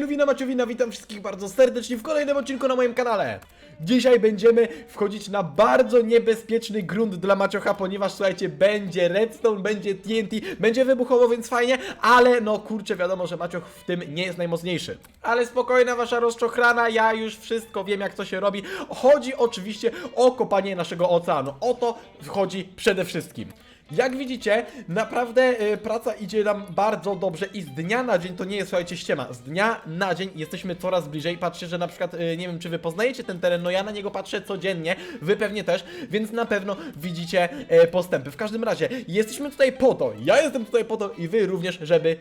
Luwina Maciowina, witam wszystkich bardzo serdecznie w kolejnym odcinku na moim kanale. Dzisiaj będziemy wchodzić na bardzo niebezpieczny grunt dla Maciocha, ponieważ słuchajcie, będzie redstone, będzie TNT, będzie wybuchowo, więc fajnie, ale no kurczę, wiadomo, że Macioch w tym nie jest najmocniejszy. Ale spokojna wasza rozczochrana, ja już wszystko wiem jak to się robi. Chodzi oczywiście o kopanie naszego oceanu, o to chodzi przede wszystkim. Jak widzicie, naprawdę e, praca idzie nam bardzo dobrze i z dnia na dzień to nie jest, słuchajcie, ściema. Z dnia na dzień jesteśmy coraz bliżej. Patrzcie, że na przykład, e, nie wiem, czy wy poznajecie ten teren, no ja na niego patrzę codziennie, wy pewnie też, więc na pewno widzicie e, postępy. W każdym razie, jesteśmy tutaj po to, ja jestem tutaj po to i wy również, żeby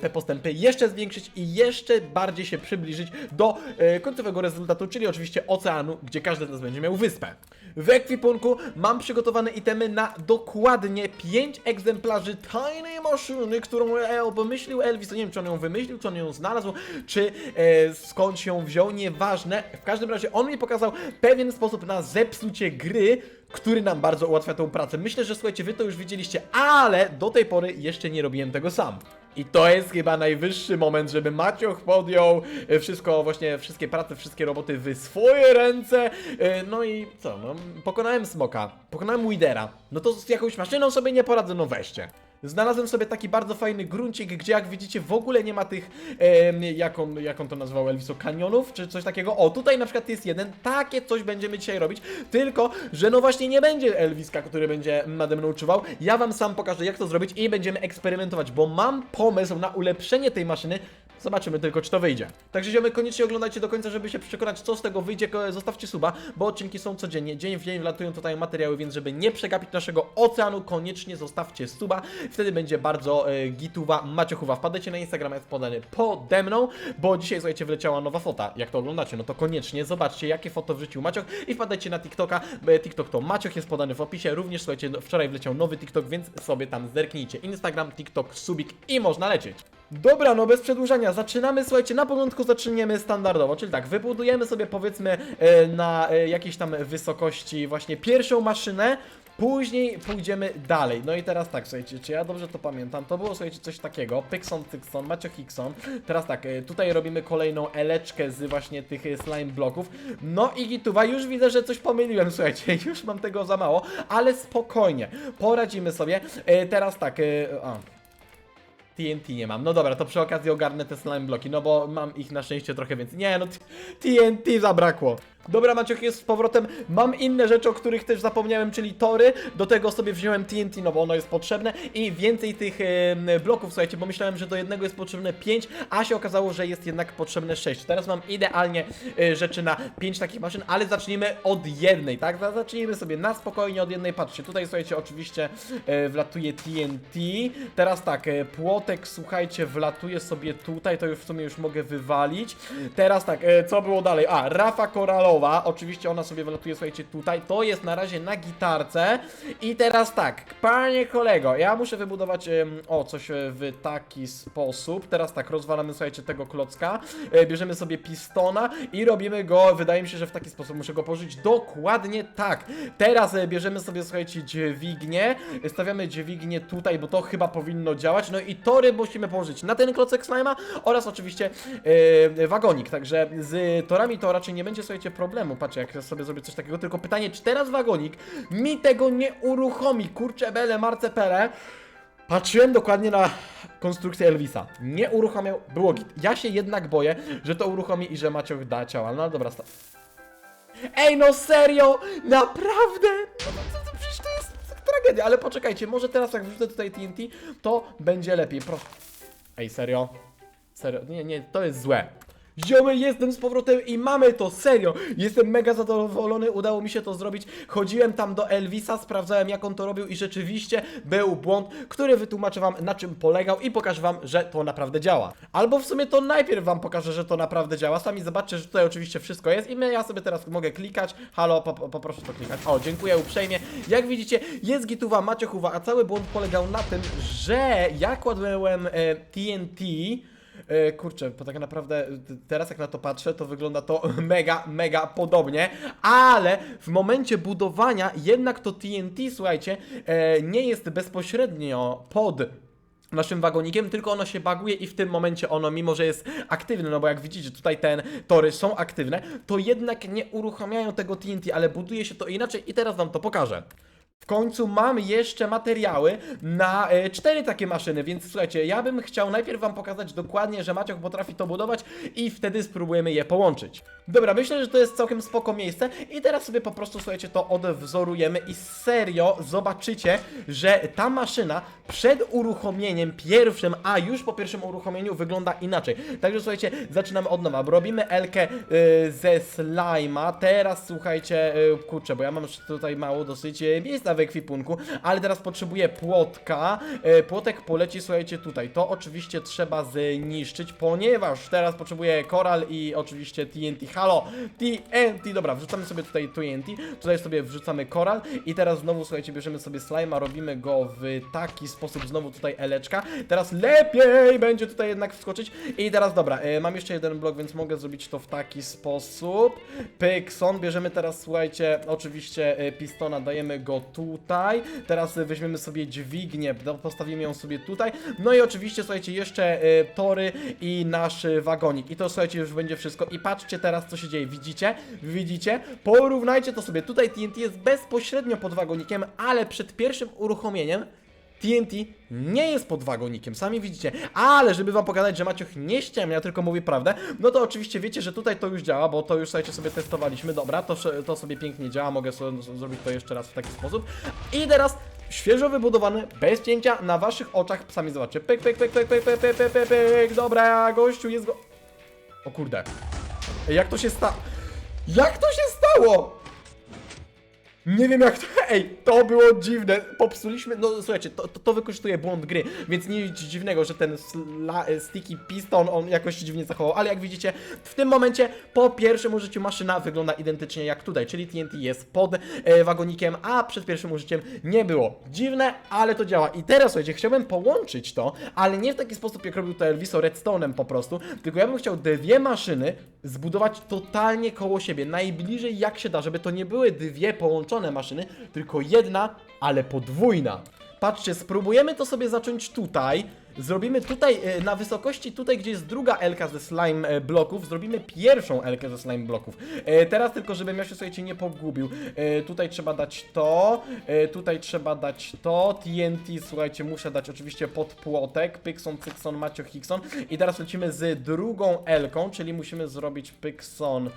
te postępy jeszcze zwiększyć i jeszcze bardziej się przybliżyć do końcowego rezultatu, czyli oczywiście oceanu, gdzie każdy z nas będzie miał wyspę. W ekwipunku mam przygotowane itemy na dokładnie 5 egzemplarzy tajnej maszyny, którą e, pomyślił Elvis. Nie wiem, czy on ją wymyślił, czy on ją znalazł, czy e, skąd się wziął, nieważne. W każdym razie on mi pokazał pewien sposób na zepsucie gry, który nam bardzo ułatwia tą pracę. Myślę, że słuchajcie, wy to już widzieliście, ale do tej pory jeszcze nie robiłem tego sam. I to jest chyba najwyższy moment, żeby Macioch podjął e, wszystko, właśnie wszystkie prace, wszystkie roboty w swoje ręce. E, No i co, no, pokonałem Smoka, pokonałem Widera. No to z jakąś maszyną sobie nie poradzę, no weźcie. Znalazłem sobie taki bardzo fajny gruncik, gdzie jak widzicie w ogóle nie ma tych, em, jak, on, jak on to nazwał Elviso, kanionów, czy coś takiego. O, tutaj na przykład jest jeden, takie coś będziemy dzisiaj robić, tylko, że no właśnie nie będzie Elviska, który będzie nade mną uczuwał. Ja wam sam pokażę jak to zrobić i będziemy eksperymentować, bo mam pomysł na ulepszenie tej maszyny, Zobaczymy tylko, czy to wyjdzie. Także ziomy, koniecznie oglądajcie do końca, żeby się przekonać, co z tego wyjdzie. Zostawcie suba, bo odcinki są codziennie. Dzień w dzień wlatują tutaj materiały, więc żeby nie przegapić naszego oceanu, koniecznie zostawcie suba. Wtedy będzie bardzo e, gituwa, maciochuwa. Wpadajcie na Instagrama, jest podany pode mną, bo dzisiaj, słuchajcie, wleciała nowa fota. Jak to oglądacie, no to koniecznie zobaczcie, jakie foto wrzucił Macioch i wpadajcie na TikToka. TikTok to Macioch jest podany w opisie. Również, słuchajcie, no, wczoraj wleciał nowy TikTok, więc sobie tam zerknijcie. Instagram, TikTok, subik i można lecieć. Dobra, no bez przedłużania, zaczynamy, słuchajcie, na początku zaczniemy standardowo, czyli tak, wybudujemy sobie powiedzmy e, na e, jakiejś tam wysokości właśnie pierwszą maszynę, Później pójdziemy dalej. No i teraz tak, słuchajcie, czy ja dobrze to pamiętam? To było, słuchajcie, coś takiego. Pixon, Tykson, Macio Hickson. Teraz tak, e, tutaj robimy kolejną eleczkę z właśnie tych slime bloków. No i gituwa, już widzę, że coś pomyliłem, słuchajcie, już mam tego za mało, ale spokojnie, poradzimy sobie. Teraz tak, a, TNT nie mam. No dobra, to przy okazji ogarnę te slime bloki, no bo mam ich na szczęście trochę więcej. Nie, no TNT zabrakło. Dobra, Maciok jest z powrotem. Mam inne rzeczy, o których też zapomniałem, czyli tory. Do tego sobie wziąłem TNT, no bo ono jest potrzebne. I więcej tych bloków, słuchajcie, bo myślałem, że do jednego jest potrzebne 5, a się okazało, że jest jednak potrzebne 6. Teraz mam idealnie e, rzeczy na 5 takich maszyn, ale zacznijmy od jednej, tak? Za- Zacznijmy sobie na spokojnie od jednej. Patrzcie, tutaj słuchajcie, oczywiście e, wlatuje TNT. Teraz tak, e, płotek, słuchajcie, wlatuje sobie tutaj, to już w sumie już mogę wywalić. Teraz tak, co było dalej? A, rafa koralowa, oczywiście ona sobie wlatuje, słuchajcie, tutaj. To jest na razie na gitarce. I teraz tak, panie kolego, ja muszę wybudować, em, o, coś e, w taki sposób. Teraz tak, rozwalamy, słuchajcie, tego klocka, e, bierzemy sobie pistona i robimy go, wydaje mi się, że w taki sposób muszę go położyć dokładnie tak. Teraz e, bierzemy sobie, słuchajcie, dźwignię, e, stawiamy dźwignię tutaj, bo to chyba powinno działać, no i tory musimy położyć na ten klocek slima oraz oczywiście e, wagonik, także z torami to raczej nie będzie, słuchajcie, problemu, patrzcie, jak ja sobie zrobię coś takiego, tylko pytanie, czy teraz wagonik mi tego nie uruchomi, kurczę, bele, marce, pele, Patrzyłem dokładnie na konstrukcję Elvisa. Nie uruchamiał, było git. Ja się jednak boję, że to uruchomi i że Maciok da ciała. No dobra, sta- Ej, no serio! Naprawdę! No przecież to jest tragedia, ale poczekajcie, może teraz jak wrzucę tutaj TNT, to będzie lepiej. Pro... Ej, serio? Serio? Nie, nie, to jest złe. Ziomy, jestem z powrotem i mamy to, serio! Jestem mega zadowolony, udało mi się to zrobić. Chodziłem tam do Elvisa, sprawdzałem jak on to robił i rzeczywiście był błąd, który wytłumaczę wam na czym polegał i pokażę wam, że to naprawdę działa. Albo w sumie to najpierw wam pokażę, że to naprawdę działa. Sami zobaczcie, że tutaj oczywiście wszystko jest i my, ja sobie teraz mogę klikać. Halo, po, po- poproszę to klikać. O, dziękuję uprzejmie. Jak widzicie, jest gituwa, maciochuwa, a cały błąd polegał na tym, że ja kładłem e, TNT kurczę, bo tak naprawdę e, teraz jak na to patrzę, to wygląda to mega, mega podobnie, ale w momencie budowania jednak to TNT, słuchajcie, e, nie jest bezpośrednio pod naszym wagonikiem, tylko ono się baguje i w tym momencie ono, mimo że jest aktywne, no bo jak widzicie tutaj ten tory są aktywne, to jednak nie uruchamiają tego TNT, ale buduje się to inaczej i teraz wam to pokażę. W końcu mam jeszcze materiały na e, cztery takie maszyny, więc słuchajcie, ja bym chciał najpierw wam pokazać dokładnie, że Maciok potrafi to budować i wtedy spróbujemy je połączyć. Dobra, myślę, że to jest całkiem spoko miejsce i teraz sobie po prostu, słuchajcie, to odwzorujemy i serio zobaczycie, że ta maszyna przed uruchomieniem pierwszym, a już po pierwszym uruchomieniu wygląda inaczej. Także słuchajcie, zaczynamy od nowa. Robimy Elkę y, ze slajma. Teraz słuchajcie, y, kurczę, bo ja mam tutaj mało dosyć y, w ekwipunku, ale teraz potrzebuję płotka. Y, płotek poleci, słuchajcie, tutaj. To oczywiście trzeba zniszczyć, ponieważ teraz potrzebuję koral i oczywiście TNT. Halo, TNT. Dobra, wrzucamy sobie tutaj TNT. Tutaj sobie wrzucamy koral i teraz znowu, słuchajcie, bierzemy sobie slajma, robimy go w taki sposób, znowu tutaj eleczka. Teraz lepiej będzie tutaj jednak wskoczyć. I teraz dobra, e, mam jeszcze jeden blok, więc mogę zrobić to w taki sposób. Pykson, bierzemy teraz, słuchajcie, oczywiście e, pistona, dajemy go tutaj. Teraz weźmiemy sobie dźwignię, do- postawimy ją sobie tutaj. No i oczywiście, słuchajcie, jeszcze e, tory i nasz wagonik. I to, słuchajcie, już będzie wszystko. I patrzcie teraz, co się dzieje. Widzicie? Widzicie? Porównajcie to sobie. Tutaj TNT jest bezpośrednio pod wagonikiem, ale przed pierwszym uruchomieniem TNT nie jest pod wagonikiem, sami widzicie. Ale żeby wam pokazać, że Maciuch nie ściemnia, tylko mówi prawdę, no to oczywiście wiecie, że tutaj to już działa, bo to już słuchajcie sobie testowaliśmy. Dobra, to, to sobie pięknie działa, mogę sobie zrobić to jeszcze raz w taki sposób. I teraz świeżo wybudowany, bez cięcia, na waszych oczach, sami zobaczcie. Pyk, pyk, pyk, pyk, pyk, pyk, pyk, pyk, pyk. Dobra, gościu jest go... O kurde. Jak to się stało? Jak to się stało? Nie wiem jak to. Ej, to było dziwne. Popsuliśmy. No słuchajcie, to, to, to wykorzystuje błąd gry, więc nic dziwnego, że ten sla, e, sticky piston on jakoś się dziwnie zachował. Ale jak widzicie, w tym momencie po pierwszym użyciu maszyna wygląda identycznie jak tutaj, czyli TNT jest pod e, wagonikiem, a przed pierwszym użyciem nie było. Dziwne, ale to działa. I teraz słuchajcie, chciałbym połączyć to, ale nie w taki sposób jak robił to Elviso Redstone'em po prostu, tylko ja bym chciał dwie maszyny zbudować totalnie koło siebie, najbliżej jak się da, żeby to nie były dwie połączone maszyny, tylko jedna, ale podwójna. Patrzcie, spróbujemy to sobie zacząć tutaj. Zrobimy tutaj, e, na wysokości tutaj, gdzie jest druga Elka ze slime e, bloków, zrobimy pierwszą Elkę ze slime bloków. E, Teraz tylko, żebym ja się, słuchajcie, nie pogubił. E, Tutaj trzeba dać to, e, tutaj trzeba dać to, TNT, słuchajcie, muszę dać oczywiście pod płotek, Pykson, Cykson, Macio, Hickson. I teraz lecimy z drugą Elką, czyli musimy zrobić e,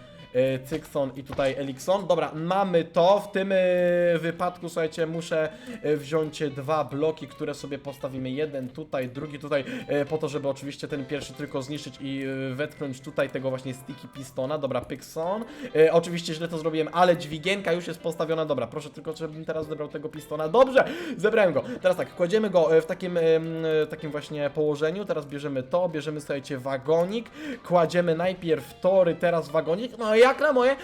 Cykson i tutaj Elikson. Dobra, mamy to. W tym e, wypadku, słuchajcie, muszę e, wziąć dwa bloki, które sobie postawimy. Jeden tutaj, drugi tutaj, e, po to, żeby oczywiście ten pierwszy tylko zniszczyć i e, wetknąć tutaj tego właśnie sticky pistona. Dobra, Pykson. E, oczywiście źle to zrobiłem, ale dźwigienka już jest postawiona. Dobra, proszę tylko, żebym teraz zebrał tego pistona. Dobrze, zebrałem go. Teraz tak, kładziemy go e, w takim, e, takim właśnie położeniu. Teraz bierzemy to, bierzemy, słuchajcie, wagonik. Kładziemy najpierw tory, teraz wagonik. No jak na moje,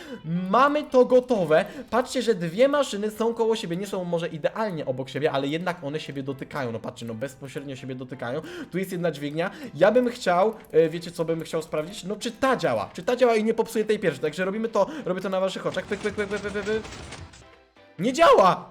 mamy to gotowe. Patrzcie, że dwie maszyny są koło siebie. Nie są może idealnie obok siebie, ale jednak one siebie dotykają. No patrzcie, no bezpośrednio siebie dotykają. Tu jest jedna dźwignia. Ja bym chciał, e, wiecie co bym chciał sprawdzić? No czy ta działa? Czy ta działa i nie popsuje tej pierwszej? Także robimy to, robię to na waszych oczach. Pyk, pyk, pyk, pyk, pyk, pyk. Nie działa!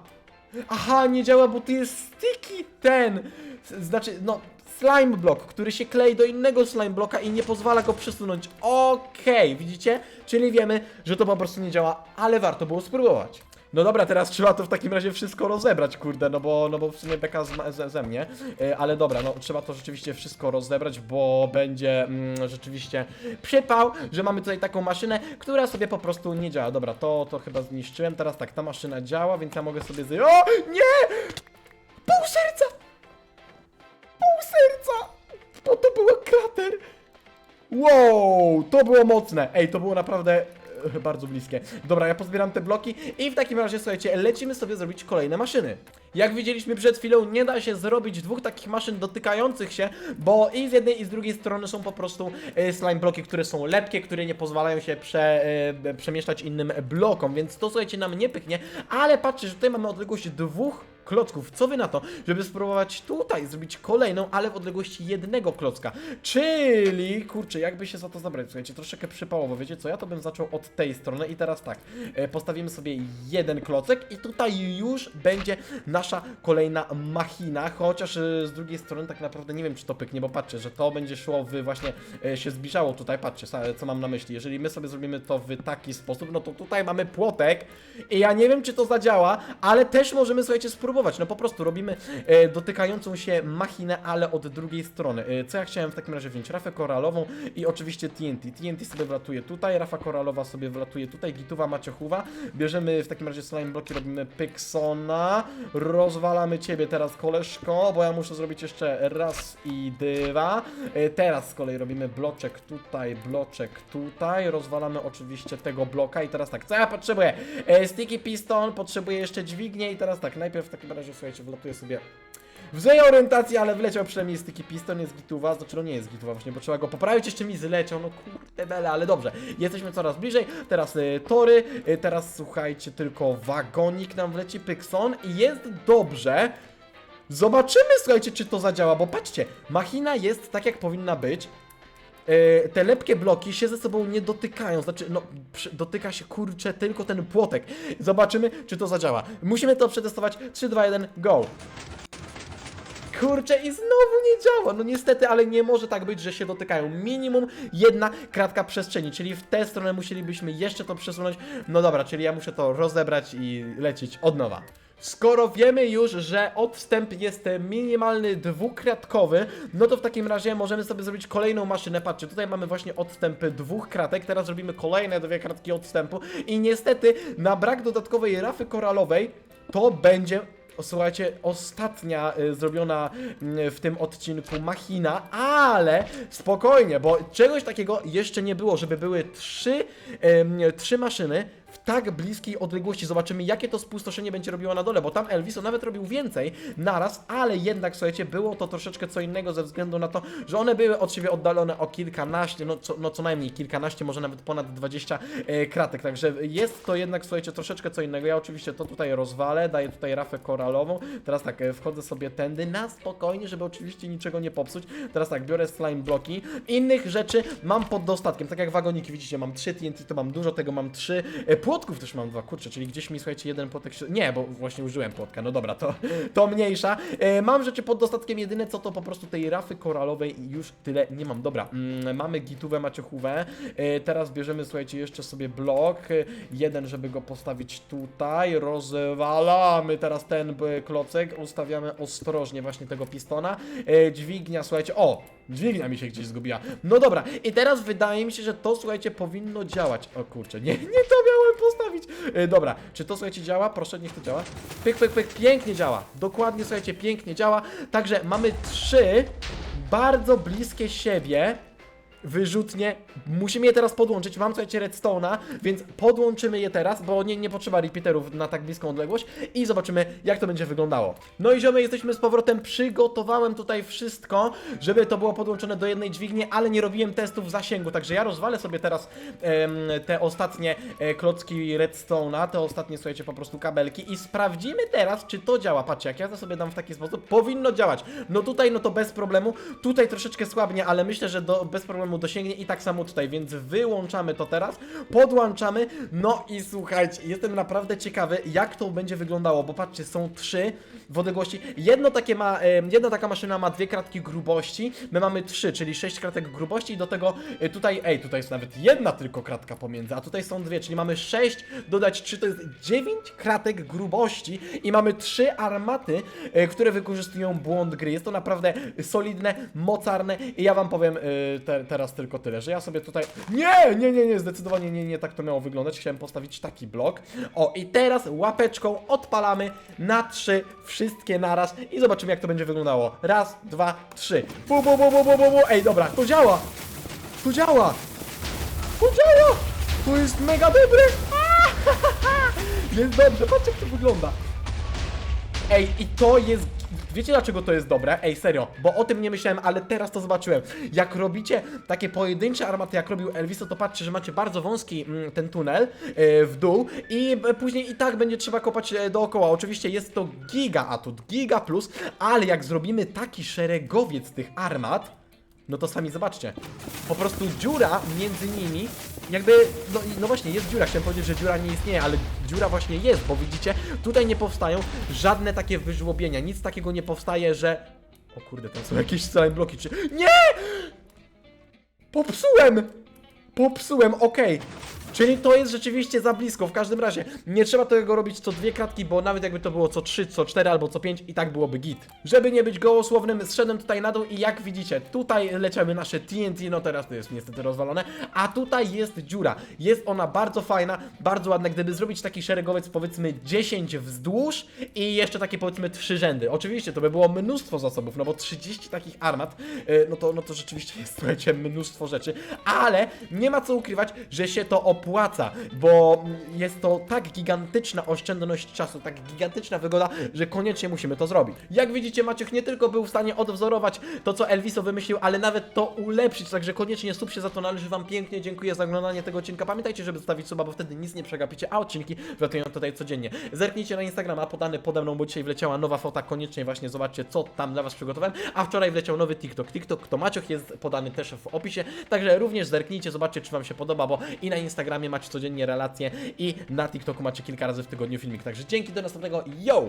Aha, nie działa, bo tu jest sticky ten. Znaczy, no, slime block, który się klei do innego slime bloka i nie pozwala go przesunąć. Okej, widzicie? Czyli wiemy, że to po prostu nie działa, ale warto było spróbować. No dobra, teraz trzeba to w takim razie wszystko rozebrać, kurde, no bo, no bo w sumie beka z, ze, ze mnie, E, ale dobra, no trzeba to rzeczywiście wszystko rozebrać, bo będzie mm, rzeczywiście przypał, że mamy tutaj taką maszynę, która sobie po prostu nie działa. Dobra, to, to chyba zniszczyłem, teraz tak, ta maszyna działa, więc ja mogę sobie zje... O, nie! Wow, to było mocne. Ej, to było naprawdę e, bardzo bliskie. Dobra, ja pozbieram te bloki i w takim razie, słuchajcie, lecimy sobie zrobić kolejne maszyny. Jak widzieliśmy przed chwilą, nie da się zrobić dwóch takich maszyn dotykających się, bo i z jednej i z drugiej strony są po prostu e, slime bloki, które są lepkie, które nie pozwalają się prze, e, przemieszczać innym blokom, więc to, słuchajcie, nam nie pyknie, ale patrzcie, że tutaj mamy odległość dwóch klocków. Co wy na to, żeby spróbować tutaj zrobić kolejną, ale w odległości jednego klocka. Czyli, kurczę, jakby się za to zabrać, słuchajcie, troszeczkę przypałowo, wiecie co, ja to bym zaczął od tej strony i teraz tak, e, postawimy sobie jeden klocek i tutaj już będzie nasza kolejna machina, chociaż e, z drugiej strony tak naprawdę nie wiem, czy to pyknie, bo patrzcie, że to będzie szło w właśnie, e, się zbliżało tutaj, patrzcie, co mam na myśli, jeżeli my sobie zrobimy to w taki sposób, no to tutaj mamy płotek i ja nie wiem, czy to zadziała, ale też możemy, słuchajcie, spróbować, no po prostu robimy e, dotykającą się machinę, ale od drugiej strony. E, co ja chciałem w takim razie wziąć? Rafę koralową i oczywiście TNT. TNT sobie wlatuje tutaj, Rafa koralowa sobie wlatuje tutaj, Gituwa Maciochuwa. Bierzemy w takim razie slime bloki, robimy Pyksona, rozwalamy ciebie teraz koleżko, bo ja muszę zrobić jeszcze raz i dwa. E, teraz z kolei robimy bloczek tutaj, bloczek tutaj, rozwalamy oczywiście tego bloka i teraz tak, co ja potrzebuję? Sticky piston, potrzebuję jeszcze dźwignię i teraz tak, najpierw w takim razie, słuchajcie, wlatuję sobie w złej orientacji, ale wleciał przynajmniej sticky piston, jest gituwa, znaczy no nie jest gituwa właśnie, bo trzeba go poprawić, jeszcze mi zleciał, no kurde bele, ale dobrze, jesteśmy coraz bliżej, teraz y, tory, y, teraz słuchajcie, tylko wagonik nam wleci, Pykson i jest dobrze, zobaczymy, słuchajcie, czy to zadziała, bo patrzcie, machina jest tak, jak powinna być, te lepkie bloki się ze sobą nie dotykają, znaczy, no, dotyka się kurczę tylko ten płotek. Zobaczymy, czy to zadziała. Musimy to przetestować. 3, 2, 1, go! Kurczę i znowu nie działa. No niestety, ale nie może tak być, że się dotykają. Minimum jedna kratka przestrzeni, czyli w tę stronę musielibyśmy jeszcze to przesunąć. No dobra, czyli ja muszę to rozebrać i lecieć od nowa. Skoro wiemy już, że odstęp jest minimalny dwukratkowy, no to w takim razie możemy sobie zrobić kolejną maszynę. Patrzcie, tutaj mamy właśnie odstęp dwóch kratek, teraz robimy kolejne dwie kratki odstępu. I niestety na brak dodatkowej rafy koralowej to będzie Słuchajcie, ostatnia y, zrobiona y, w tym odcinku machina, ale spokojnie, bo czegoś takiego jeszcze nie było, żeby były trzy, em, trzy maszyny w tak bliskiej odległości. Zobaczymy, jakie to spustoszenie będzie robiło na dole, bo tam Elvis on nawet robił więcej naraz, ale jednak, słuchajcie, było to troszeczkę co innego ze względu na to, że one były od siebie oddalone o kilkanaście, no co, no co najmniej kilkanaście, może nawet ponad 20 e, kratek, także jest to jednak, słuchajcie, troszeczkę co innego. Ja oczywiście to tutaj rozwalę, daję tutaj rafę koralową, teraz tak, e, wchodzę sobie tędy na spokojnie, żeby oczywiście niczego nie popsuć. Teraz tak, biorę slime bloki, innych rzeczy mam pod dostatkiem, tak jak wagoniki, widzicie, mam 3 TNT, to mam dużo, tego mam 3, e, płotków też mam dwa, kurczę, czyli gdzieś mi, słuchajcie, jeden płotek się... Nie, bo właśnie użyłem płotka, no dobra, to, to mniejsza. E, mam rzeczy pod dostatkiem, jedyne co to po prostu tej rafy koralowej i już tyle nie mam. Dobra, mm, mamy gitówę, maciochówę, e, teraz bierzemy, słuchajcie, jeszcze sobie blok, jeden, żeby go postawić tutaj, rozwalamy teraz ten e, klocek, ustawiamy ostrożnie właśnie tego pistona, e, dźwignia, słuchajcie, o, dźwignia mi się gdzieś zgubiła. No dobra, i teraz wydaje mi się, że to, słuchajcie, powinno działać. O kurczę, nie, nie to miałem postawić. E, dobra, czy to, słuchajcie, działa? Proszę, niech to działa. Pyk, pyk, pyk, pięknie działa. Dokładnie, słuchajcie, pięknie działa. Także mamy trzy bardzo bliskie siebie wyrzutnie. Musimy je teraz podłączyć. Mam, słuchajcie, redstone'a, więc podłączymy je teraz, bo nie, nie potrzeba repeaterów na tak bliską odległość i zobaczymy, jak to będzie wyglądało. No i ziomy, jesteśmy z powrotem. Przygotowałem tutaj wszystko, żeby to było podłączone do jednej dźwigni, ale nie robiłem testów zasięgu, także ja rozwalę sobie teraz em, te ostatnie e, klocki redstone'a, te ostatnie, słuchajcie, po prostu kabelki i sprawdzimy teraz, czy to działa. Patrzcie, jak ja to sobie dam w taki sposób, powinno działać. No tutaj, no to bez problemu. Tutaj troszeczkę słabnie, ale myślę, że do, bez problemu dosięgnie i tak samo tutaj, więc wyłączamy to teraz, podłączamy, no i słuchajcie, jestem naprawdę ciekawy, jak to będzie wyglądało, bo patrzcie, są trzy w odległości, jedno takie ma, jedna taka maszyna ma dwie kratki grubości, my mamy trzy, czyli sześć kratek grubości i do tego e, tutaj, ej, tutaj jest nawet jedna tylko kratka pomiędzy, a tutaj są dwie, czyli mamy sześć, dodać trzy, to jest dziewięć kratek grubości i mamy trzy armaty, e, które wykorzystują błąd gry, jest to naprawdę solidne, mocarne i ja wam powiem e, te, teraz tylko tyle, że ja sobie tutaj, nie, nie, nie, nie, zdecydowanie nie, nie tak to miało wyglądać, chciałem postawić taki blok, o i teraz łapeczką odpalamy na trzy, wszystkie naraz i zobaczymy jak to będzie wyglądało, raz, dwa, trzy, bu, bu, bu, bu, bu, bu, bu. ej dobra, to działa, to działa, to działa, to jest mega dobre, jest dobrze, patrz jak to wygląda, Ej, i to jest Wiecie dlaczego to jest dobre? Ej, serio, bo o tym nie myślałem, ale teraz to zobaczyłem. Jak robicie takie pojedyncze armaty, jak robił Elviso, to patrzcie, że macie bardzo wąski mm, ten tunel e, w dół i e, później i tak będzie trzeba kopać e, dookoła. Oczywiście jest to giga atut, giga plus, ale jak zrobimy taki szeregowiec tych armat, no to sami zobaczcie. Po prostu dziura między nimi, jakby, no, no właśnie, jest dziura. Chciałem powiedzieć, że dziura nie istnieje, ale dziura właśnie jest, bo widzicie, tutaj nie powstają żadne takie wyżłobienia. Nic takiego nie powstaje, że... O kurde, tam są jakieś slime bloki, czy... Nie! Popsułem! Popsułem, okej. Czyli to jest rzeczywiście za blisko. W każdym razie nie trzeba tego robić co dwie kratki, bo nawet jakby to było co trzy, co cztery albo co pięć i tak byłoby git. Żeby nie być gołosłownym, zszedłem tutaj na dół i jak widzicie, tutaj leciamy nasze TNT, no teraz to jest niestety rozwalone, a tutaj jest dziura. Jest ona bardzo fajna, bardzo ładna. Gdyby zrobić taki szeregowiec powiedzmy 10 wzdłuż i jeszcze takie powiedzmy trzy rzędy. Oczywiście to by było mnóstwo zasobów, no bo 30 takich armat, yy, no to, no to rzeczywiście jest, słuchajcie, mnóstwo rzeczy, ale nie ma co ukrywać, że się to opłaca, bo jest to tak gigantyczna oszczędność czasu, tak gigantyczna wygoda, że koniecznie musimy to zrobić. Jak widzicie, Maciek nie tylko był w stanie odwzorować to, co Elviso wymyślił, ale nawet to ulepszyć, także koniecznie sub się za to należy Wam pięknie, dziękuję za oglądanie tego odcinka. Pamiętajcie, żeby zostawić suba, bo wtedy nic nie przegapicie, a odcinki wlatują tutaj codziennie. Zerknijcie na Instagrama, podany pode mną, bo dzisiaj wleciała nowa fota, koniecznie właśnie zobaczcie, co tam dla Was przygotowałem, a wczoraj wleciał nowy TikTok. TikTok to Macioch jest podany też w opisie, także również zerknijcie, zobaczcie, czy Wam się podoba, bo i na Instagramie macie codziennie relacje i na TikToku macie kilka razy w tygodniu filmik, także dzięki, do następnego, yo!